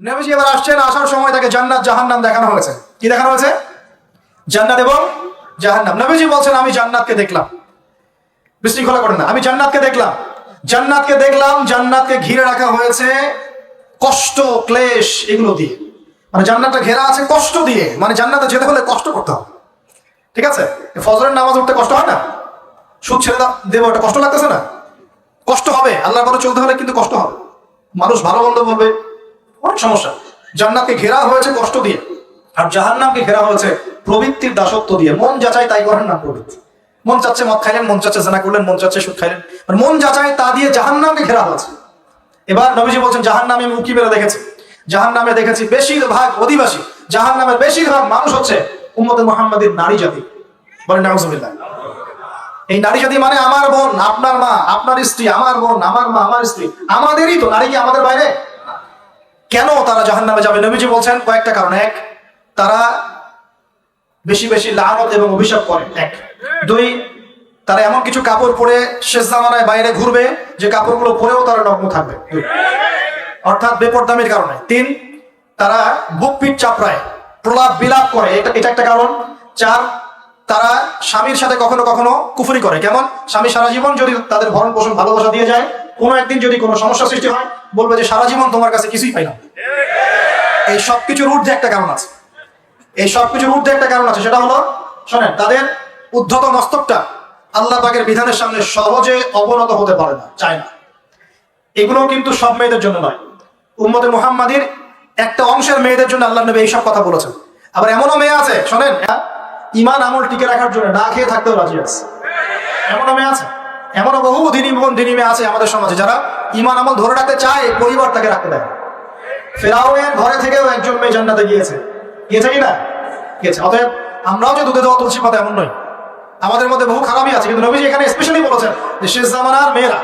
নবীজি এবার আসছেন আসার সময় তাকে জান্নাত, জাহান্নাম দেখানো হয়েছে। কি দেখানো হয়েছে? জান্নাত এবং জাহান্নাম। নবীজি বলছেন, আমি জান্নাতকে দেখলাম। বিশৃঙ্খলা করেন না, আমি জান্নাতকে দেখলাম। জান্নাতকে দেখলাম, জান্নাতকে ঘিরে রাখা হয়েছে কষ্ট, ক্লেশ এগুলো দিয়ে। মানে জান্নাতটা ঘেরা আছে কষ্ট দিয়ে। মানে জান্নাতে যেতে হলে কষ্ট করতে হবে। ঠিক আছে? ফজরের নামাজ উঠতে কষ্ট হয় না? সুদ ছেড়ে দেবো এটা কষ্ট লাগতেছে না? কষ্ট হবে, আল্লাহর পরে চলতে হলে কিন্তু কষ্ট হবে। মানুষ ভালো মন্দ বলবে। অনেক সমস্যা। জান্নাতকে ঘেরা হয়েছে কষ্ট দিয়ে, আর জাহান্নামকে ঘেরা হয়েছে প্রবৃত্তির দাসত্ব দিয়ে। মন যাচাই তাই করেন না প্রবৃত্তি। মন চাচ্ছে মদ খাইলেন, মন চাচ্ছে জানা করলেন, মন চাচ্ছে সুদ খাইলেন। মানে যাচাই তা দিয়ে জাহান্নামকে ঘেরা হয়েছে। এবার নবীজি বলছেন, জাহান্নামে আমি উকি মেরে দেখেছি। জাহান্নামে দেখেছি বেশিরভাগ অধিবাসী, জাহান্নামের বেশিরভাগ মানুষ হচ্ছে উম্মতে মোহাম্মদের নারী জাতি। বলেন, নাউজুবিল্লাহ। এই নারী জাতি মানে আমার বোন, আপনার মা, আপনার স্ত্রী, আমার বোন, আমার মা, আমার স্ত্রী। আমাদেরই তো, নারী কি আমাদের বাইরে? কেন তারা জাহান নামে যাবে? নবীজি বলছেন কয়েকটা কারণ। এক, তারা বেশি বেশি লানত এবং অভিশাপ করে। এক। দুই, তারা এমন কিছু কাপড় পরে শেষ জামানায় বাইরে ঘুরবে, যে কাপড়গুলো পরেও তারা নগ্ন থাকবে। অর্থাৎ বেপরদামির কারণে। তিন, তারা বুক পিঠ চাপড়ায়, প্রলাপ বিলাপ করে। এটা এটা একটা কারণ। চার, তারা স্বামীর সাথে কখনো কখনো কুফুরি করে। কেমন? স্বামী সারা জীবন যদি তাদের ভরণ পোষণ ভালোবাসা দিয়ে যায় কোনো একদিন যদি কোনো সমস্যা সৃষ্টি হয় বলবে যে সারা জীবন তোমার কাছে কিছুই পাইলাম এই সব কিছুর ঊর্ধ্বে একটা কারণ আছে। এই সব কিছুর ঊর্ধ্বে একটা কারণ আছে সেটা হলো শোনেন তাদের উদ্ধত মস্তকটা আল্লাহ পাকের বিধানের সামনে সহজে অবনত হতে পারে না চায় না। এগুলো কিন্তু সব মেয়েদের জন্য নয়। উম্মতে মুহাম্মাদির একটা অংশের মেয়েদের জন্য আল্লাহ নবী এইসব কথা বলেছেন। আবার এমনও মেয়ে আছে শোনেন হ্যাঁ, ইমান আমল টিকে রাখার জন্য না খেয়ে থাকতেও রাজি আছে। এমনও মেয়ে আছে। এমনও বহু দিনী বোন, দিনী মেয়ে আছে আমাদের সমাজে যারা ইমান আমল ধরে রাখতে চায় পরিবার তাকে রাখতে দেয়। ফেরাউনের ঘরে থেকেও একজন মেয়ে জান্নাতে গিয়েছে। গিয়েছে কি না গিয়েছে। অতএব আমরাও যে দুধে দেওয়া তুলসী পাতা এমন নয়। আমাদের মধ্যে বহু খারাপই আছে, কিন্তু নবীজি এখানে স্পেশালি বলেছেন যে শেষ জামানার মেয়েরা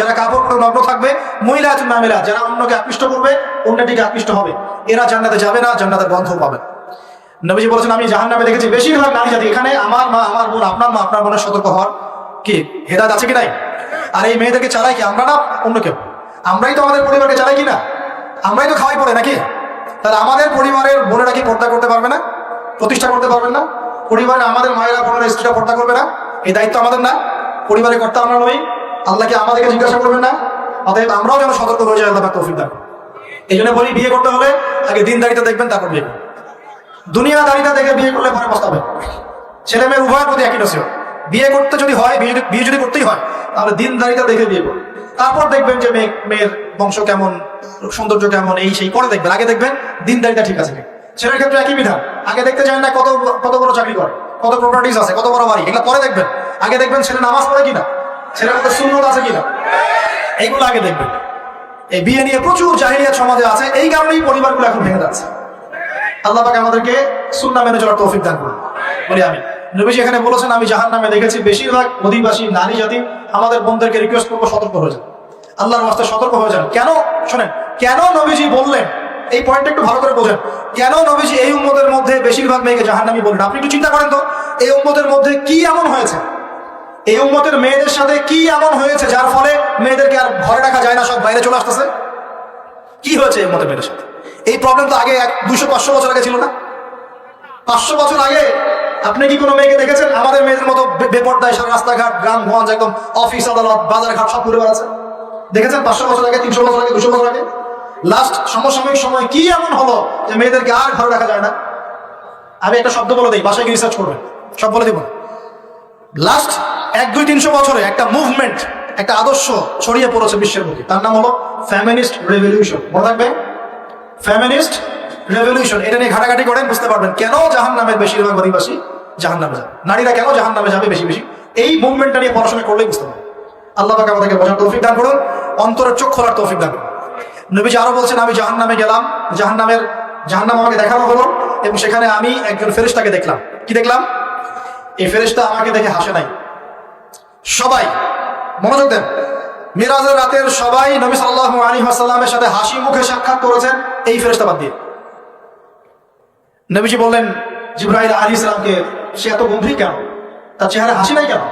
যারা কাপড় নগ্ন থাকবে, মহিলাতুন নামিলা, যারা অন্যকে আকৃষ্ট করবে, অন্যটিকে আকৃষ্ট হবে। এরা জান্নাতে যাবে না জান্নাতে গন্ধ পাবে নবীজি বলেছেন, আমি জাহান্নামে দেখেছি বেশিরভাগ নারী জাতি এখানে। আমার মা, আমার বোন, আপনার মা, আপনার বোনের সতর্ক হওয়ার কি হেদায়ত আছে কি নাই? আর এই মেয়েদেরকে চালাই কি আমরা না অন্য কেউ? আমরাই তো আমাদের পরিবারকে চালাই কি না? আমরাই তো খাওয়াই পড়ে নাকি? তাহলে আমাদের পরিবারের বোনেরা কি পর্দা করতে পারবে না? প্রতিষ্ঠা করতে পারবেন না? পরিবারে আমাদের মায়েরা, বোনেরা, স্ত্রীরা পর্দা করবে না? এই দায়িত্ব আমাদের না? পরিবারে কর্তা আমরা নই। আল্লাহকে আমাদেরকে জিজ্ঞাসা করবেন না। অতএব আমরাও যেন সতর্ক হয়ে যাই, আল্লাহ তৌফিক এই জন্য বলি, বিয়ে করতে হলে আগে দিন দাড়িটা দেখবেন, তারপর বিয়ে দুনিয়া দাড়িটা দেখে বিয়ে করলে পরে পস্তাবে। ছেলে মেয়ে উভয়ের প্রতি একই নসিহত। বিয়ে করতে যদি হয়, বিয়ে যদি- বিয়ে যদি করতেই হয়, তাহলে দিন দাড়িটা দেখে বিয়ে করুন তারপর দেখবেন যে মেয়ে মেয়ের বংশ কেমন, সৌন্দর্য কেমন, এই সেই পরে দেখবেন। আগে দেখবেন দিন দাড়িটা ঠিক আছে। ছেলের ক্ষেত্রে একই বিধান। আগে দেখতে চান না কত কত বড় চাকরি করে, কত প্রপার্টিস আছে, কত বড় বাড়ি, এগুলো পরে দেখবেন। আগে দেখবেন ছেলে নামাজ পড়ে কিনা, ছেলের মধ্যে সুন্নত আছে কিনা এইগুলো আগে দেখবেন। এই বিয়ে নিয়ে প্রচুর জাহিলিয়াত সমাজে আছে, এই কারণেই পরিবারগুলো এখন ভেঙে যাচ্ছে। আল্লাহ পাক আমাদেরকে সুন্না মেনে চলার তৌফিক দান করুন। বলি আমি নবীজি এখানে বলেছেন, আমি জাহান নামে দেখেছি বেশিরভাগ অধিবাসী নারী জাতি আমাদের বোনদেরকে রিকোয়েস্ট করব সতর্ক হয়ে যান। আল্লাহর রাস্তায় সতর্ক হয়ে যান। কেন? শোনেন, কেন নবীজি বললেন? এই পয়েন্টটা একটু ভালো করে বোঝেন। কেন নবীজি এই উম্মতের মধ্যে বেশিরভাগ মেয়েকে জাহান্নামী বললেন আপনি একটু চিন্তা করেন তো, এই উম্মতের মধ্যে কি এমন হয়েছে? এই উম্মতের মেয়েদের সাথে কি এমন হয়েছে, যার ফলে মেয়েদেরকে আর ঘরে রাখা যায় না, সব বাইরে চলে আসতেছে? কি হয়েছে এই উম্মতের মেয়েদের সাথে? এই প্রবলেম তো আগে এক দুশো পাঁচশো বছর আগে ছিল না? পাঁচশো বছর আগে আপনি কি কোনো মেয়েকে দেখেছেন? আমাদের মেয়েদের মতো বেপর্দায় সারা রাস্তাঘাট, গ্রাম, গঞ্জ, একদম অফিস আদালত বাজারঘাট সব ঘুরে বেড়াচ্ছে। দেখেছেন পাঁচশো বছর আগে, তিনশো বছর আগে, দুশো বছর আগে? লাস্ট সমসাময়িক সময় কি এমন হলো যে মেয়েদেরকে আর ঘরে রাখা যায় না? আমি একটা শব্দ বলে দিই, বাসায় রিসার্চ করবেন। সব বলে দিব লাস্ট এক, দুই, তিনশো বছরে একটা মুভমেন্ট একটা আদর্শ ছড়িয়ে পড়েছে বিশ্বের বুকে তার নাম হলো ফ্যামিনিস্ট রেভলিউশন মনে থাকবে? ফ্যামিনিস্ট রেভলিউশন, এটা নিয়ে ঘাটাঘাটি করেন, বুঝতে পারবেন কেন জাহান নামের বেশিরভাগ অধিবাসী জাহান নামে যাবে। নারীরা কেন জাহান নামে যাবে বেশি বেশি? এই মুভমেন্টটা নিয়ে পড়াশোনা করলেই বুঝতে পারবেন। আল্লাহ পাক আমাদেরকে বোঝার তৌফিক দান করুন, অন্তরের চোখ খোলার তৌফিক দান করুন। নবীজি আরও বলছেন, আমি জাহান নামে গেলাম জাহান নামের জাহান নাম আমাকে দেখানো হলো, এবং সেখানে আমি একজন ফেরেশতাকে দেখলাম। কি দেখলাম? এই ফেরেশতা আমাকে দেখে হাসে নাই। সবাই, মনোযোগ দেন। মিরাজের রাতের সবাই নবী সাল্লাল্লাহু আলী ওয়াসাল্লামের সাথে হাসি মুখে সাক্ষাৎ করেছেন এই ফেরেশতা বাদ দিয়ে নবীজি বললেন জিব্রাহিল আলী ইসলামকে সে এত গম্ভীর কেন? তার চেহারা হাসি নাই কেন?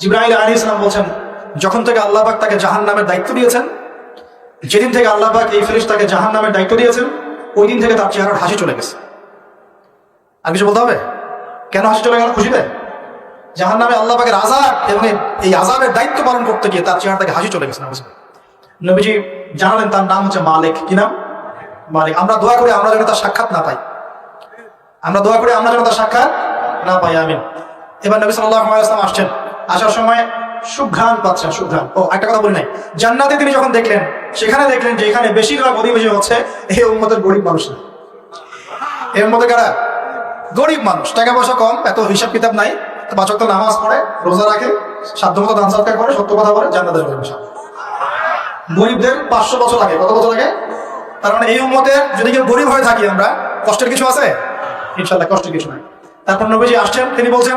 জিব্রাহিল আলী ইসলাম বলছেন, যখন থেকে আল্লাহ পাক তাকে জাহান নামের দায়িত্ব দিয়েছেন, যেদিন থেকে আল্লাহ পাক এই ফেরিস্তাকে জাহান নামের দায়িত্ব দিয়েছেন ওই দিন থেকে তার চেহারার হাসি চলে গেছে। আর কিছু বলতে হবে? কেন হাসি চলে গেল? খুশিতে? জাহান নামে আল্লাহ পাকের আজাব এবং এই- আজাবের দায়িত্ব পালন করতে গিয়ে তার চেহারা থেকে হাসি চলে গেছে নবীজি জানালেন, তার নাম হচ্ছে মালিক। কি নাম? মালিক। আমরা দোয়া করি আমরা যেন তার সাক্ষাৎ না পাই। আমরা দোয়া করি আমরা যেন তার সাক্ষাৎ না পাই, আমিন। এবার নবী সাল্লাহ আসলাম আসছেন। আসার সময় সুঘ্রাণ পাচ্ছেন, সুঘ্রাণ। ও, একটা কথা বলি নাই। জান্নাতে তিনি যখন দেখলেন, সেখানে দেখলেন যে এখানে বেশিরভাগ অধিবেশী হচ্ছে এই উম্মতের গরিব মানুষ না। এই উম্মতের কারা? গরিব মানুষ। টাকা পয়সা কম, এত হিসাব কিতাব নাই। ওয়াক্ত নামাজ পড়ে, রোজা রাখে সাধ্য মতো দান সৎকার করে, সত্য কথা বলে, জান্নাতে চলে গরিবদের পাঁচশো বছর আগে, কত বছর আগে? তার মানে এই উম্মতের যদি কেউ গরিব হয়ে থাকি আমরা, কষ্টের কিছু আছে? ইনশাল্লাহ কষ্টের কিছু নাই। তারপর নবীজি আসছেন, তিনি বলছেন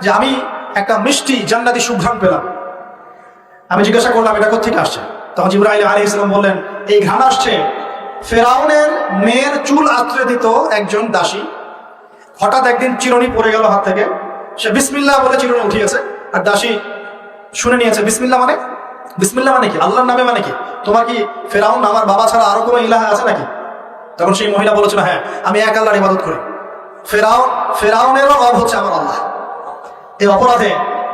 যে, আমি একটা মিষ্টি, জান্নাতি সুঘ্রাণ পেলাম। আমি জিজ্ঞাসা করলাম, এটা কোথেকে আসছে? তখন জিব্রাহিল আলী ইসলাম বললেন, এই ঘ্রাণ আসছে। ফেরাউনের মেয়ের চুল আত্রে দিত একজন দাসী। হঠাৎ একদিন চিরুনি পড়ে গেল হাত থেকে। সে বিসমিল্লাহ বলে চিরুনি উঠিয়েছে। আর দাসী শুনে নিয়েছে, বিসমিল্লাহ মানে? বিসমিল্লাহ মানে কি? আল্লাহর নামে মানে কি? তোমার কি ফেরাউন আমার বাবা ছাড়া আরও কোনো ইলাহা আছে নাকি? তখন সেই মহিলা বলেছিল হ্যাঁ আমি এক আল্লাহর ইবাদত করি। ফেরাউন, ফেরাউনেরও রব হচ্ছে আমার আল্লাহ। এই অপরাধে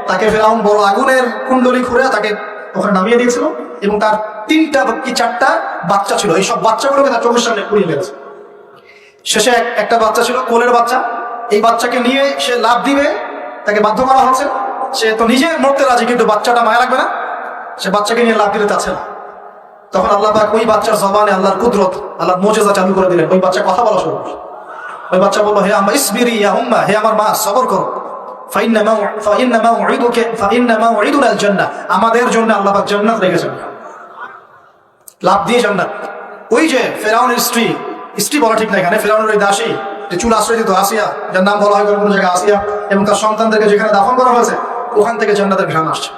তাকে ফেরাউন বড় আগুনের কুণ্ডলি খুঁড়ে তাকে ওখানে নামিয়ে দিয়েছিল এবং তার তিনটা কি চারটা বাচ্চা ছিল। এই সব বাচ্চাগুলোকে তার চোখের সামনে পুড়িয়ে মেরেছে শেষে একটা বাচ্চা ছিল, কোলের বাচ্চা। এই বাচ্চাকে নিয়ে সে লাভ দিবে তাকে বাধ্য করা হচ্ছে সে তো নিজে মরতে রাজি, কিন্তু বাচ্চাটা মায়া লাগবে না। সে বাচ্চাকে নিয়ে লাভ দিতে চাচ্ছে না। তখন আল্লাহ পাক ওই বাচ্চার জবানে আল্লাহর কুদরত, আল্লাহর মোজেজা চালু করে দিলেন। ওই বাচ্চা কথা বলা শুরু ওই বাচ্চা বলল, হে আমার ইসবিরি, ইয়া উম্মা, হে আমার মা, সবর করো। আমাদের জন্য আল্লাহ পাক জান্নাত রেখেছেন। লাভ দিয়ে জান্নাত। ওই যে ফেরাউনের স্ত্রী স্ত্রী বলা ঠিক না এখানে, ফেরাউনের ওই দাসী যে চুল আশ্রয় দিত আসিয়া, যার নাম বলা হয় কোনো জায়গায় আসিয়া, এবং তার সন্তানদেরকে যেখানে দাফন করা হয়েছে, ওখান থেকে জান্নাতের ঘ্রাণ আসছে।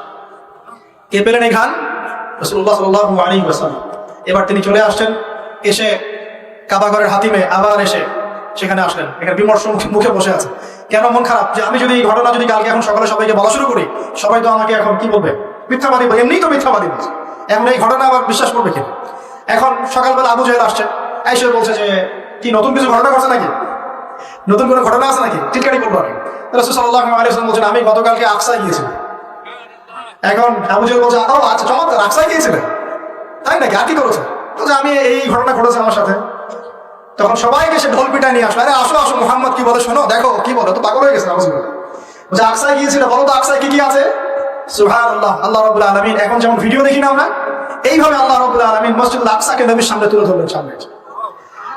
কে পেলেন এই ওয়াসাল্লাম। এবার তিনি চলে আসছেন, এসে কাবাগরের হাতিমে আবার এসে সেখানে আসলেন। এখানে বিমর্ষ মুখে- বসে আছে। কেন মন খারাপ? যে আমি যদি এই ঘটনা যদি কালকে এখন সকালে সবাইকে বলা শুরু করি, সবাই তো আমাকে এখন কি বলবে? মিথ্যাবাদী এমনিই তো মিথ্যাবাদী বলছে। এখন এই ঘটনা আবার বিশ্বাস করবে কি? এখন সকালবেলা আবু জাহেল আসছে। এসে বলছে যে, কি নতুন কিছু ঘটনা ঘটছে নাকি? নতুন কোনো ঘটনা আছে নাকি? টিটকারি করব আমি। রসুল সাল্লাহ আলিয়াল্লাম বলছেন, আমি গতকালকে আকসায় গিয়েছিলাম। এখন আবু জাহেল বলছে ও আচ্ছা চমৎকার, আকসায় গিয়েছিলেন তাই নাকি? আর কি করেছে? বলছে, আমি এই ঘটনা ঘটেছে আমার সাথে। তখন সবাইকে সে ঢোল পিটায় নিয়ে আসলো। আরে, আসো আসো, মোহাম্মদ, কি বলে শোনো, দেখো, কি বলে? তো পাগল হয়ে গেছে আবু জাহেল। বলছে, আকসায় গিয়েছিল, বলো তো, আকসায় কি কি আছে? সুহান আল্লাহ আল্লাহ রবুল্লা আলমিন, এখন যেমন ভিডিও দেখি না আমরা, এইভাবে আল্লাহ রবুল্লা আলমিন মসজিদ আকসাকে নবীর সামনে তুলে ধরলেন সামনে।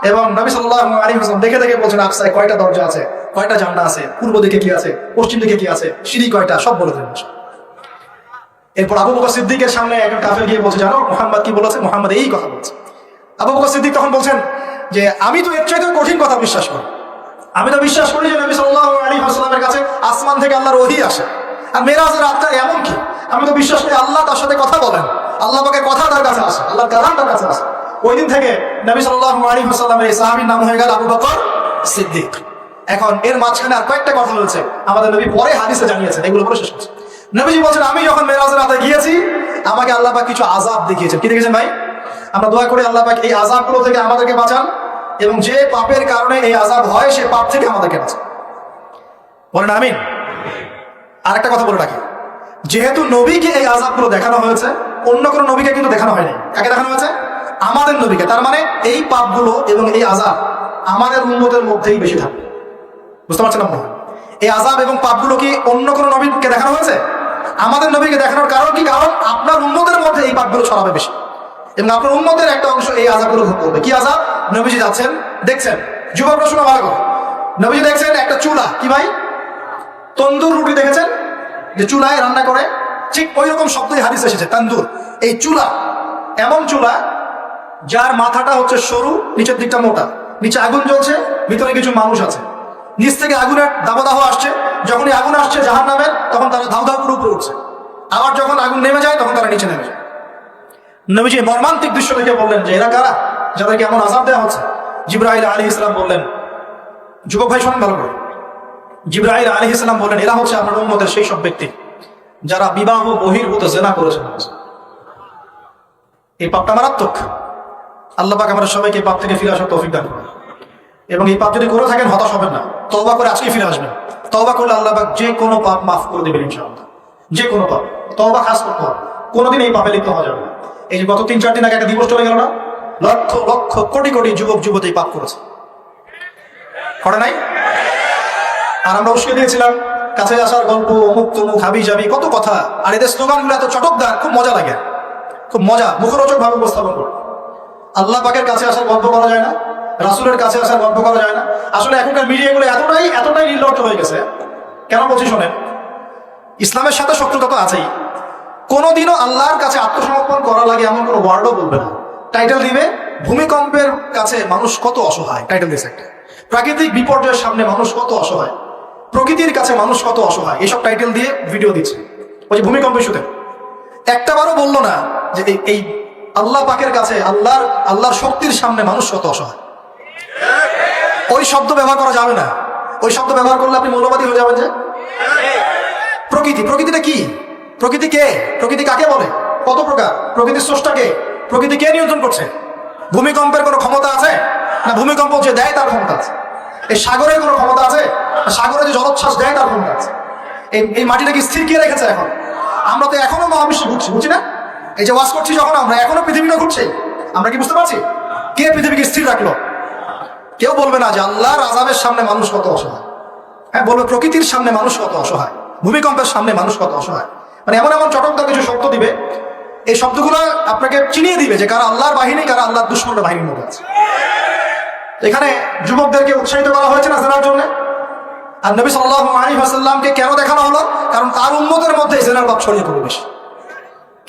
এবং নবী সাল্লাহ আলী হাসান দেখে দেখে বলছেন, আকসায় কয়টা দরজা আছে? কয়টা জানলা আছে? পূর্ব দিকে কি আছে? পশ্চিম দিকে কি আছে? সিঁড়ি কয়টা? সব বলে দিলেন এরপর আবু বকর সিদ্দিকের সামনে একজন কাফের গিয়ে বলছে, জানো মোহাম্মদ কি বলেছে? মোহাম্মদ এই কথা বলছে। আবু বকর সিদ্দিক তখন বলছেন যে, আমি তো এর চাইতে কঠিন কথা বিশ্বাস করি। আমি তো বিশ্বাস করি যে নবী সাল্লাহ আলী হাসলামের কাছে আসমান থেকে আল্লাহর ওহি আসে। আর মেরাজের রাতটা এমন কি? আমি তো বিশ্বাস করি আল্লাহ তার সাথে কথা বলেন। আল্লাহ পাকে কথা তার কাছে আসে, আল্লাহর কালাম তার কাছে আসে। ওই দিন থেকে নবী সাল্লাহ আলী এই সাহাবির নাম হয়ে গেল আবু বকর সিদ্দিক। এখন এর মাঝখানে আর কয়েকটা কথা হয়েছে আমাদের নবী পরে হাদিসে জানিয়েছেন, এগুলো বলে শেষ করছে। নবীজি বলছেন, আমি যখন মেরাজের রাতে গিয়েছি, আমাকে আল্লাহ কিছু আজাব দেখিয়েছেন। কি দেখেছেন ভাই? আমরা দোয়া করি আল্লাহ এই আজাবগুলো থেকে আমাদেরকে বাঁচান এবং যে পাপের কারণে এই আজাব হয়, সে পাপ থেকে আমাদেরকে বাঁচান। বলেন, আমিন। আর একটা কথা বলে রাখি। যেহেতু নবীকে এই আজাবগুলো দেখানো হয়েছে, অন্য কোনো নবীকে কিন্তু দেখানো হয়নি। কাকে দেখানো হয়েছে? আমাদের নবীকে, তার মানে এই পাপগুলো এবং এই আজাব আমাদের উন্নতের মধ্যেই বেশি থাকবে। বুঝতে পারছেন আপনারা? এই আজাব এবং পাপগুলো কি অন্য কোনো নবীকে দেখানো হয়েছে? আমাদের নবীকে দেখানোর কারণ কি? কারণ আপনার উন্নতের মধ্যে এই পাপগুলো ছড়াবে বেশি। এবং আপনার উন্নতের একটা অংশ এই আজাবগুলো ভোগ করবে। কি আজাব নবীজি যাচ্ছেন, দেখছেন। যুবকরা প্রশ্ন ভালো কথা। নবীজি দেখছেন একটা চুলা। কি ভাই? তন্দুর রুটি দেখেছেন? যে চুলায় রান্না করে, ঠিক ওই রকম শব্দই হাদিস এসেছে, তন্দুর। এই চুলা, এমন চুলা যার মাথাটা হচ্ছে সরু, নিচের দিকটা মোটা। নিচে আগুন জ্বলছে, ভিতরে কিছু মানুষ আছে। নিচ থেকে আগুনের দাবদাহ আসছে। যখনই আগুন আসছে জাহান নামের তখন তারা ধাউ ধাউ করে উপরে উঠছে। আবার যখন আগুন নেমে যায়, তখন তারা নিচে নেমে যায়। নবীজি মর্মান্তিক দৃশ্য দেখে বললেন যে, এরা কারা? যাদেরকে এমন আজাব দেওয়া হচ্ছে? জিব্রাহিল আলী ইসলাম বললেন, যুবক ভাই শোনেন ভালো করে। জিব্রাহিল আলী ইসলাম বললেন, এরা হচ্ছে আপনার উম্মতের সেই সব ব্যক্তি, যারা বিবাহ, বহির্ভূত, জেনা করেছেন এই পাপটা মারাত্মক। আল্লাহ পাক আমাদের সবাইকে পাপ থেকে ফিরে আসার তৌফিক দান করুন। এবং এই পাপ যদি করে থাকেন, হতাশ হবেন না। তওবা করে আজকে ফিরে আসবেন। তওবা করলে আল্লাহ পাক যে কোনো পাপ মাফ করে দেবেন ইনশাআল্লাহ। যে কোনো পাপ। তওবা খাস করতে হবে। কোনোদিন এই পাপে লিপ্ত হওয়া যাবে না। এই যে গত তিন চার দিন আগে একটা দিবস চলে গেল না? লক্ষ লক্ষ, কোটি কোটি যুবক, যুবতী পাপ করেছে। করে নাই? আর আমরা উস্কে দিয়েছিলাম, কাছে আসার গল্প, অমুক তমুক, হাবি যাবি কত কথা। আর এদের স্লোগানগুলো এত চটকদার, খুব মজা লাগে। খুব মজা, মুখরোচক ভাবে উপস্থাপন করে। আল্লাহ পাকের কাছে আসার গল্প করা যায় না, রাসুলের কাছে আসার গল্প করা যায় না। আসলে এখনকার মিডিয়াগুলো এতটাই এতটাই নির্লজ্জ হয়ে গেছে। কেন বলছি শোনেন? ইসলামের সাথে শত্রুতা তো আছেই। কোনোদিনও আল্লাহর কাছে আত্মসমর্পণ করা লাগে এমন কোনো ওয়ার্ডও বলবে না। টাইটেল দিবে, ভূমিকম্পের কাছে মানুষ কত অসহায়, টাইটেল দিয়েছে একটা। প্রাকৃতিক বিপর্যয়ের সামনে মানুষ কত অসহায়, প্রকৃতির কাছে মানুষ কত অসহায়, এসব টাইটেল দিয়ে ভিডিও দিচ্ছে। ওই যে ভূমিকম্প ইস্যুতে। একটা বারও বলল না যে এই আল্লাহ পাকের কাছে আল্লাহর আল্লাহর শক্তির সামনে মানুষ কত অসহায়? ওই শব্দ ব্যবহার করা যাবে না। ওই শব্দ ব্যবহার করলে আপনি মৌলবাদী হয়ে যাবেন যে? প্রকৃতি, প্রকৃতিটা কি? প্রকৃতি কে? প্রকৃতি কাকে বলে? কত প্রকার? প্রকৃতির স্রষ্টা কে? প্রকৃতি কে নিয়ন্ত্রণ করছে? ভূমিকম্পের কোনো ক্ষমতা আছে? না, ভূমিকম্প যে দেয় তার ক্ষমতা আছে। এই সাগরের কোনো ক্ষমতা আছে? সাগরে যে জলোচ্ছ্বাস দেয় তার ক্ষমতা আছে। এই এই মাটিটাকে স্থির কে রেখেছে এখন? আমরা তো এখনও মহাবিশ্বে বুঝছি না? এই যে ওয়াশ করছি যখন আমরা, এখনও পৃথিবীটা ঘুরছি। আমরা কি বুঝতে পারছি? কে পৃথিবীকে স্থির রাখল? কেউ বলবে না যে আল্লাহর আজাবের সামনে মানুষ কত অসহায়। হ্যাঁ বলবে প্রকৃতির সামনে মানুষ কত অসহায়। ভূমিকম্পের সামনে মানুষ কত অসহায়। মানে এমন এমন চটকদার কিছু শব্দ দিবে। এই শব্দগুলো আপনাকে চিনিয়ে দিবে যে কারা আল্লাহর বাহিনী, কারা আল্লাহর দুশ্মনের বাহিনীর মধ্যে আছে। এখানে যুবকদেরকে উৎসাহিত করা হয়েছে না জেনার জন্য। আর নবী সাল্লাহ আলী হাসাল্লামকে কেন দেখানো হলো? কারণ তার উন্মতের মধ্যে জেনার বাপ ছড়িয়ে পড়বে বেশি।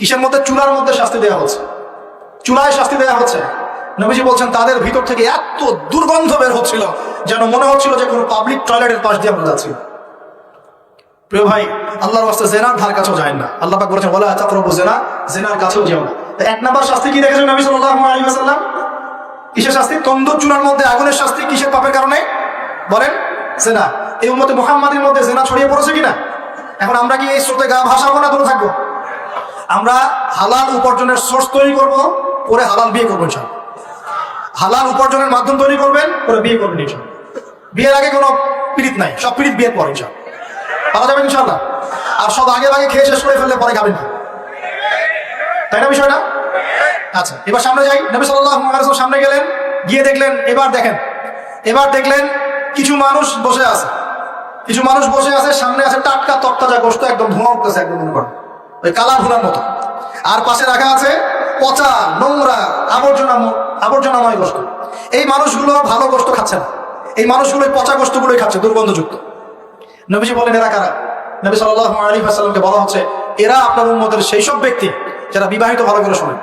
কিসের মধ্যে? চুলার মধ্যে শাস্তি দেওয়া হচ্ছে। চুলায় শাস্তি দেওয়া হচ্ছে। নবীজি বলছেন, তাদের ভিতর থেকে এত দুর্গন্ধ বের হচ্ছিল, যেন মনে হচ্ছিল যে কোনো পাবলিক টয়লেটের পাশ দিয়ে আমরা যাচ্ছি। প্রিয় ভাই, আল্লাহর বাস্তে জেনার ধার কাছেও যায় না। আল্লাহ পাক বলেছেন বলা তাকরবু জেনা, জেনার কাছেও যেও না। এক নাম্বার শাস্তি কি দেখেছেন নবী সাল্লাল্লাহু আলাইহি ওয়াসাল্লাম? কিসের শাস্তি? তন্দুর চুলার মধ্যে আগুনের শাস্তি কিসের পাপের কারণে? বলেন, জেনা। এই উম্মতে মুহাম্মাদের মধ্যে জেনা ছড়িয়ে পড়েছে কিনা? এখন আমরা কি এই স্রোতে গা ভাসাবো না দূরে থাকব? আমরা হালাল উপার্জনের সোর্স তৈরি করব, করে হালাল বিয়ে করব ইনশাল্লাহ হালাল উপার্জনের মাধ্যম তৈরি করবেন, করে বিয়ে করবেন ইনশাল্লাহ বিয়ের আগে কোনো পীড়িত নাই, সব পীড়িত বিয়ের পর ইনশাল্লাহ পাওয়া যাবে ইনশাল্লাহ আর সব আগে আগে খেয়ে শেষ করে ফেললে পরে খাবেন না। তাই না বিষয়টা আচ্ছা এবার সামনে যাই। নবী ওয়াসাল্লাম সামনে গেলেন, গিয়ে দেখলেন, এবার দেখেন। এবার দেখলেন কিছু মানুষ বসে আছে। কিছু মানুষ বসে আছে, সামনে আছে টাটকা তত্তাজা গোস্ত একদম ধোঁয়া উঠতেছে একদম মনে করেন। ওই কালা ভুনার মতো। আর পাশে রাখা আছে পচা নোংরা আবর্জনা আবর্জনাময় গোস্ত। এই মানুষগুলো ভালো গোস্ত খাচ্ছে না। এই মানুষগুলো পচা গোস্তগুলোই খাচ্ছে, দুর্গন্ধযুক্ত। নবীজি বলেন, এরা কারা? নবী সাল্লাল্লাহু আলাইহি ওয়াসাল্লামকে বলা হচ্ছে, এরা আপনার উম্মতের সেই সব ব্যক্তি যারা বিবাহিত ভালো করে শোনেন।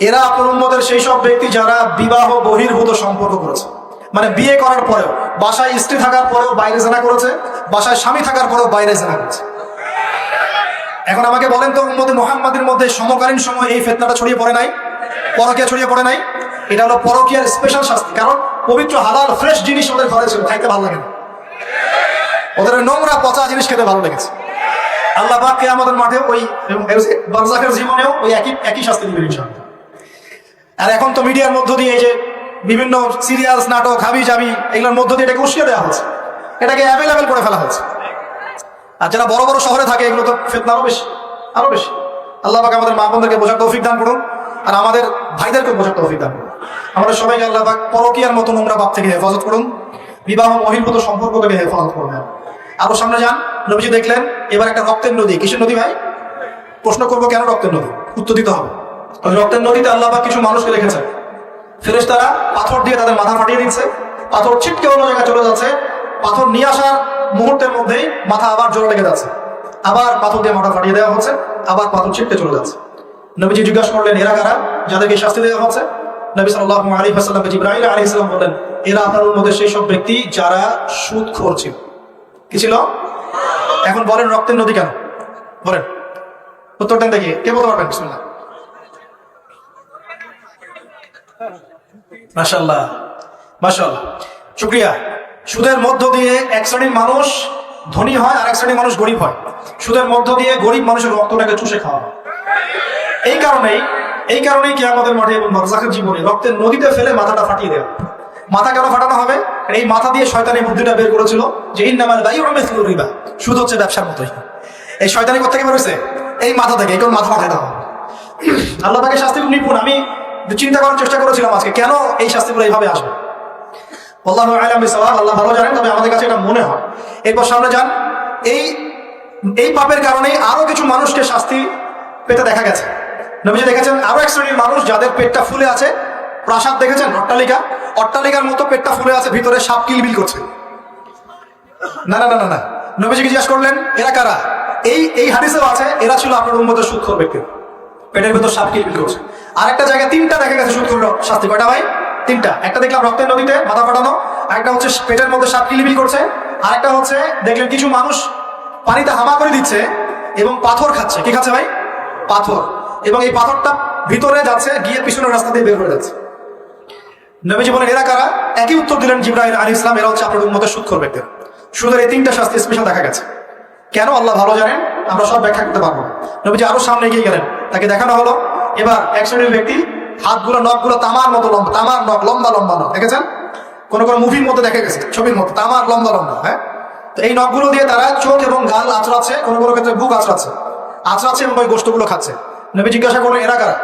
এরা আপনার উম্মতের সেই সব ব্যক্তি যারা বিবাহ বহির্ভূত সম্পর্ক করেছে। মানে বিয়ে করার পরেও, বাসায় স্ত্রী থাকার পরেও বাইরে জেনা করেছে, বাসায় স্বামী থাকার পরেও বাইরে জেনা করেছে। এখন আমাকে বলেন তো উম্মতে মোহাম্মদের মধ্যে সমকালীন সময় এই ফেতনাটা ছড়িয়ে পড়ে নাই? পরকিয়া ছড়িয়ে পড়ে নাই? এটা হলো পরকিয়ার স্পেশাল শাস্তি। কারণ পবিত্র, হালাল ফ্রেশ জিনিস ওদের ঘরে ছিল খাইতে ভালো লাগে না। ওদের নোংরা, পচা জিনিস খেতে ভালো লেগেছে। আল্লাহ পাককে আমাদের মাঠে ওই বারজাকের জীবনেও ওই একই একই শাস্তি দিবেন আর এখন তো মিডিয়ার মধ্য দিয়ে এই যে বিভিন্ন সিরিয়ালস, নাটক হাবি জাবি এগুলোর মধ্য দিয়ে এটাকে উস্কিয়ে দেওয়া হচ্ছে। এটাকে অ্যাভেলেবেল করে ফেলা হচ্ছে। আর যারা বড় বড় শহরে থাকে, এগুলো তো ফেতনা আরও বেশি আরও বেশি। আল্লাহ পাক আমাদের মা বোনদেরকে বোঝার তৌফিক দান করুন, আর আমাদের ভাইদেরকে বোঝার তৌফিক দান করুন। আমাদের সবাইকে আল্লাহ পাক পরকিয়ার মতো নোংরা পাপ থেকে হেফাজত করুন, বিবাহ বহির্ভূত সম্পর্ক থেকে হেফাজত করুন। আরও সামনে যান, নবীজি দেখলেন, এবার একটা রক্তের নদী, কিসের নদী ভাই? প্রশ্ন করব, কেন রক্তের নদী? উত্তর দিতে হবে। ওই রক্তের নদীতে আল্লাহ পাক কিছু মানুষকে রেখেছে ফেরেশ তারা পাথর দিয়ে তাদের মাথা ফাটিয়ে দিচ্ছে, পাথর ছিটকে অন্য জায়গায় চলে যাচ্ছে, পাথর নিয়ে আসার মুহূর্তের মধ্যেই মাথা আবার জোরে লেগে যাচ্ছে। আবার পাথর দিয়ে মাথা ফাটিয়ে দেওয়া হচ্ছে, আবার পাথর ছিটকে চলে যাচ্ছে। নবীজি জিজ্ঞাসা করলেন, এরা কারা? যাদেরকে শাস্তি দেওয়া হচ্ছে। নবী সাল্লাল্লাহু আলাইহি ওয়াসাল্লামকে জিবরাইল আলাইহিস সালাম বললেন, এরা আপনার মধ্যে সেই সব ব্যক্তি যারা সুদ ছিল। কি ছিল? এখন বলেন রক্তের নদী কেন? বলেন। উত্তরটা দেখি, কে বলতে পারবেন? বিসমিল্লাহ। মাশাল্লাহ মাশাল্লাহ শুক্রিয়া। সুদের মধ্য দিয়ে এক শ্রেণির মানুষ ধনী হয় আর এক শ্রেণির মানুষ গরিব হয়। সুদের মধ্য দিয়ে গরিব মানুষের রক্তটাকে চুষে খাওয়া হয়। এই কারণেই এই কারণেই কি আমাদের মাঠে এবং বরজাকের জীবনে রক্তের নদীতে ফেলে মাথাটা ফাটিয়ে দেওয়া মাথা কেন ফাটানো হবে? এই মাথা দিয়ে শয়তানি বুদ্ধিটা বের করেছিল যে ইন্নামাল বাই রিবা, সুদ হচ্ছে ব্যবসার মতোই। এই শয়তানি কোথেকে বের হয়েছে? এই মাথা থেকে, এই কোন মাথা ফাটাতে হবে? আল্লাহ তাকে শাস্তি নিপুণ। আমি চিন্তা করার চেষ্টা করেছিলাম আজকে, কেন এই শাস্তিগুলো এইভাবে আসবে? আল্লাহ আলাম বিসাওয়াব, আল্লাহ ভালো জানেন তবে আমাদের কাছে এটা মনে হয়। এরপর সামনে যান। এই এই পাপের কারণে আরও কিছু মানুষকে শাস্তি পেতে দেখা গেছে। নবীজি দেখেছেন আরও এক শ্রেণির মানুষ যাদের পেটটা ফুলে আছে প্রাসাদ দেখেছেন অট্টালিকা? অট্টালিকার মতো পেটটা ফুলে আছে ভিতরে সাপ কিলবিল করছে। না না না না না। নবীজিকে জিজ্ঞাসা করলেন এরা কারা? এই এই হাদিসেও আছে এরা ছিল আপনার উন্মতের সুৎখর ব্যক্তি। পেটের ভেতর সাপ কিলবিল করছে। আর একটা জায়গায় তিনটা দেখা গেছে সুৎখর শাস্তি। কয়টা ভাই? তিনটা। একটা দেখলাম রক্তের নদীতে মাথা ফাটানো আরেকটা হচ্ছে পেটের মধ্যে সাপ কিলবিল করছে, আরেকটা হচ্ছে দেখলেন কিছু মানুষ পানিতে হামা করে দিচ্ছে এবং পাথর খাচ্ছে। কি খাচ্ছে ভাই? পাথর। এবং এই পাথরটা ভিতরে যাচ্ছে, গিয়ে পিছনের রাস্তা দিয়ে বের হয়ে যাচ্ছে। নবীজি বলেন, এরা কারা? একই উত্তর দিলেন জিব্রাহিম আলী ইসলাম এরা হচ্ছে আপনার উন্মতের সুৎখর ব্যক্তি সুদের এই তিনটা শাস্তি স্পেশাল দেখা গেছে। কেন আল্লাহ ভালো জানেন? আমরা সব ব্যাখ্যা করতে পারব নবীজি আরও সামনে এগিয়ে গেলেন, তাকে দেখানো হলো। এবার এক শ্রেণির ব্যক্তি হাতগুলো, নখগুলো তামার মতো লম্বা, তামার নখ, লম্বা লম্বা নখ। দেখেছেন? কোন কোন মুভির মধ্যে দেখা গেছে, ছবির মতো তামার লম্বা লম্বা হ্যাঁ? তো এই নখগুলো দিয়ে তারা চোখ এবং গাল আঁচড়াচ্ছে, কোনো কোনো ক্ষেত্রে বুক আঁচড়াচ্ছে। আঁচড়াচ্ছে এবং ওই গোষ্ঠগুলো খাচ্ছে। নবী জিজ্ঞাসা করলেন এরা কারা?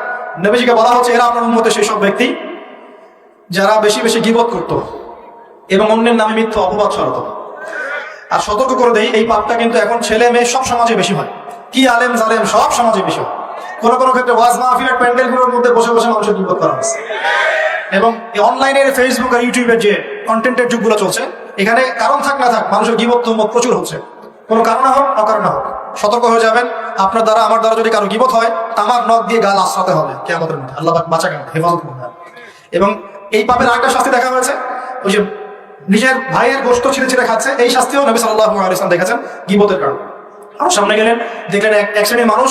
নবীজিকে বলা হচ্ছে, এরা আপনার মধ্যে সেই সব ব্যক্তি যারা বেশি বেশি গিবত করত এবং অন্যের নামে মিথ্যা অপবাদ ছড়াত। আর সতর্ক করে দেই, এই পাপটা কিন্তু এখন ছেলে, মেয়ে সব সমাজে বেশি হয়। কি আলেম, জালেম সব সমাজে বেশি হয়। কোনো কোনো ক্ষেত্রে ওয়াজ মাহফিলের প্যান্ডেলগুলোর মধ্যে বসে বসে মানুষের গিবত করা হচ্ছে এবং অনলাইনের ফেসবুক আর ইউটিউবের যে কন্টেন্টের যুগগুলো চলছে, এখানে কারণ থাক না থাক, মানুষের গিবত প্রচুর হচ্ছে। কোনো কারণে হোক, অকারণে হোক, সতর্ক হয়ে যাবেন। আপনার দ্বারা, আমার দ্বারা যদি কারও গিবত হয়, তামার নখ দিয়ে গাল আশ্রাতে হবে কে আমাদের মধ্যে। আল্লাহ বাঁচা কেন হেফাজত করবে এবং এই পাপের আরেকটা শাস্তি দেখা হয়েছে। ওই যে নিজের ভাইয়ের গোষ্ঠ ছিঁড়ে ছিঁড়ে খাচ্ছে, এই শাস্তিও নবী সাল্লাহ আলিয়াম দেখেছেন গিবতের কারণে। আর সামনে গেলেন, দেখলেন এক শ্রেণির মানুষ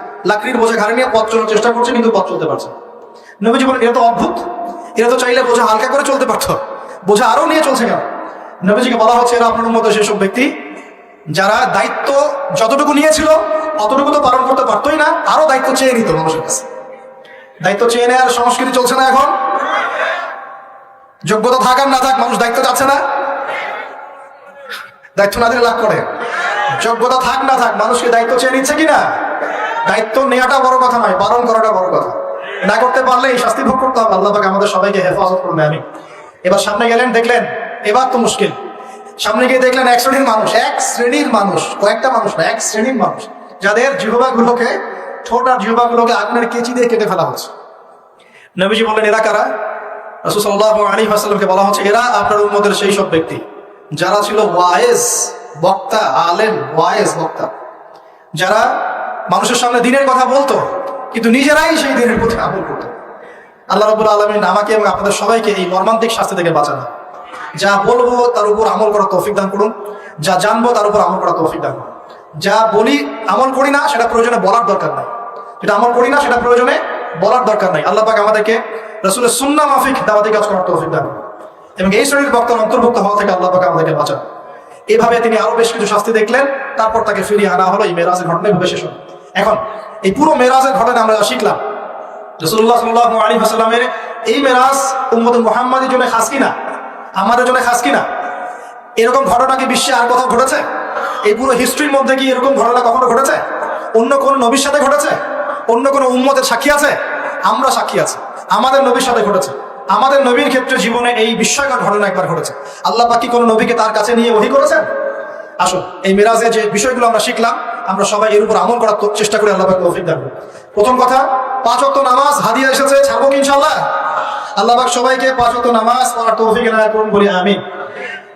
লাকড়ির বোঝা ঘাড়ে নিয়ে পথ চলার চেষ্টা করছে, কিন্তু পথ চলতে পারছে। নবীজি বলেন এটা তো অদ্ভুত। এরা তো চাইলে বোঝা হালকা করে চলতে পারতো। বোঝা আরও নিয়ে চলছে কেন? নবীজিকে বলা হচ্ছে, এরা আপনার মতো সেসব ব্যক্তি যারা দায়িত্ব যতটুকু নিয়েছিল, অতটুকু তো পালন করতে পারতোই না, আরও দায়িত্ব চেয়ে নিত মানুষের কাছে। দায়িত্ব চেয়ে নেওয়ার সংস্কৃতি চলছে না এখন। যোগ্যতা থাক আর না থাক, মানুষ দায়িত্ব যাচ্ছে না। দায়িত্ব না দিলে লাভ করে। যোগ্যতা থাক না থাক, মানুষকে দায়িত্ব চেয়ে নিচ্ছে কিনা? দায়িত্ব নেওয়াটা বড় কথা নয় পালন করাটা বড় কথা। না করতে পারলে এই শাস্তি ভোগ করতে হবে, আল্লাহ আমাদের সবাইকে হেফাজত করবে আমি এবার সামনে গেলেন, দেখলেন, এবার তো মুশকিল। সামনে গিয়ে দেখলেন এক শ্রেণির মানুষ, এক শ্রেণির মানুষ, কয়েকটা মানুষ না, এক শ্রেণির মানুষ, যাদের জিহবাগুলোকে, ঠোঁট আর জিহবাগুলোকে আগুনের কেচি দিয়ে কেটে ফেলা হচ্ছে। নবীজি বললেন, এরা কারা? রসুল্লাহ আলী হাসালামকে বলা হচ্ছে, এরা আপনার উন্মতের সেই সব ব্যক্তি, যারা ছিল ওয়ায়েজ বক্তা, আলেম ওয়ায়েজ বক্তা। যারা মানুষের সামনে দিনের কথা বলতো, কিন্তু নিজেরাই সেই দিনের প্রতি আমল করতো। আল্লাহ রবুল আলমিন আমাকে এবং আপনাদের সবাইকে এই মর্মান্তিক শাস্তি থেকে বাঁচানো। যা বলব তার উপর আমল করার তৌফিক দান করুন, যা জানব তার উপর আমল করার তৌফিক দান করুন। যা বলি, আমল করি না, সেটা প্রয়োজনে বলার দরকার নাই। যেটা আমল করি না, সেটা প্রয়োজনে বলার দরকার নাই। আল্লাহ পাক আমাদেরকে রসুলের সুন্না মাফিক দাওয়াতি কাজ করার তৌফিক দান। এবং এই শরীর বক্তার অন্তর্ভুক্ত হওয়া থেকে আল্লাহ পাক আমাদেরকে বাঁচান। এভাবে তিনি আরও বেশ কিছু শাস্তি দেখলেন, তারপর তাকে ফিরিয়ে আনা হলো, এই মেরাজের ঘটনা এভাবে শেষ হলো। এখন, এই পুরো মেরাজের ঘটনা আমরা শিখলাম। রসুল্লাহ সাল্লাহ আলী এই মেরাজ উম্মদ মোহাম্মদের জন্য খাস কিনা? আমাদের জন্য খাস কিনা? এরকম ঘটনা কি বিশ্বে আর কোথাও ঘটেছে? এই পুরো হিস্ট্রির মধ্যে কি এরকম ঘটনা কখনো ঘটেছে? অন্য কোনো নবীর সাথে ঘটেছে? অন্য কোনো উম্মতের সাক্ষী আছে? আমরা সাক্ষী আছি। আমাদের নবীর সাথে ঘটেছে। আমাদের নবীর ক্ষেত্রে জীবনে এই বিস্ময়কর ঘটনা একবার ঘটেছে। আল্লাহ পাকি কোনো নবীকে তার কাছে নিয়ে ওহি করেছেন? আসুন, এই মিরাজে যে বিষয়গুলো আমরা শিখলাম, আমরা সবাই এর উপর আমল করার চেষ্টা করি, আল্লাহ তৌফিক দান প্রথম কথা, পাঁচ ওয়াক্ত নামাজ হাদিয়া এসেছে, ছাড়বো কি ইনশাল্লাহ আল্লাহ পাক সবাইকে পাঁচ ওয়াক্ত নামাজ পড়ার তৌফিক বলি আমি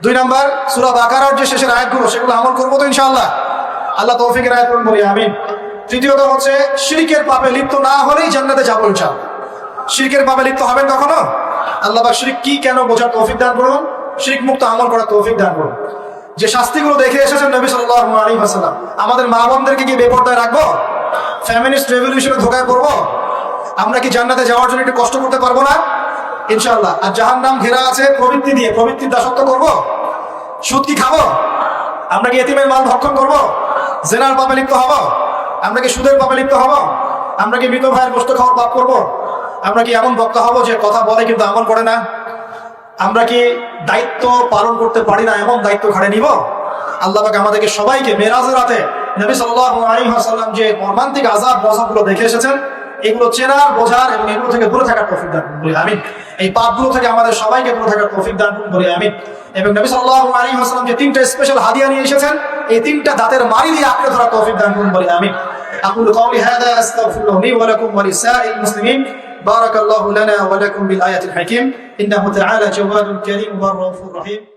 দুই নাম্বার, সূরা বাকারার যে শেষের আয়াতগুলো, সেগুলো আমল করব তো ইনশাল্লাহ আল্লাহ তৌফিক এনায়েত করুন, বলি আমিন। তৃতীয়ত হচ্ছে, শিরিকের পাপে লিপ্ত না হলেই জান্নাতে যাব ইনশাআল্লাহ। শিরকের পাবে লিপ্ত হবেন কখনো? আল্লাহ পাক শিরিক কি কেন বোঝার তৌফিক দান করুন? শিরিক মুক্ত আমল করার তৌফিক দান করুন। যে শাস্তিগুলো দেখে এসেছেন নবী আলাইহি আমাদের মা বোনদেরকে কি বেপরদায় রাখব? ফ্যামিলিস্ট রেভলিউশনে ধোকায় পড়ব? আমরা কি জান্নাতে যাওয়ার জন্য একটু কষ্ট করতে পারব না? ইনশাল্লাহ আর জাহান্নাম ঘেরা আছে, প্রবৃত্তি দিয়ে প্রবৃত্তির দাসত্ব করব? সুদ কি খাব? আমরা কি এতিমের মাল ভক্ষণ করব? জেনার পাপে লিপ্ত হব? আমরা কি সুদের পাপে লিপ্ত হব? আমরা কি মৃত ভাইয়ের গোস্ত খাওয়ার পাপ করব? আমরা কি এমন বক্তা হব যে কথা বলে কিন্তু আমল করে না? আমরা কি দায়িত্ব পালন করতে পারি না এমন দায়িত্ব ঘাড়ে নিব আল্লাহ পাক আমাদেরকে সবাইকে মেরাজের রাতে নবী সাল্লাল্লাহু আলাইহি ওয়াসাল্লাম যে মর্মান্তিক আযাব গজবগুলো দেখে এসেছেন এগুলো চেনার বোঝার এবং এগুলো থেকে দূরে থাকার তৌফিক দান করুন বলি আমিন এই পাপগুলো থেকে আমাদের সবাইকে দূরে থাকার তৌফিক দান করুন বলি আমিন এবং নবী সাল্লাল্লাহু আলাইহি ওয়াসাল্লাম যে তিনটা স্পেশাল হাদিয়া নিয়ে এসেছেন এই তিনটা দাঁতের মারি দিয়ে আঁকড়ে ধরার তৌফিক দান করুন বলি আমিন أقول قولي هذا أستغفر لي ولكم ولسائر المسلمين بارك الله لنا ولكم بالآية الحكيم. إنه تعالى جواد كريم والرؤوف الرحيم.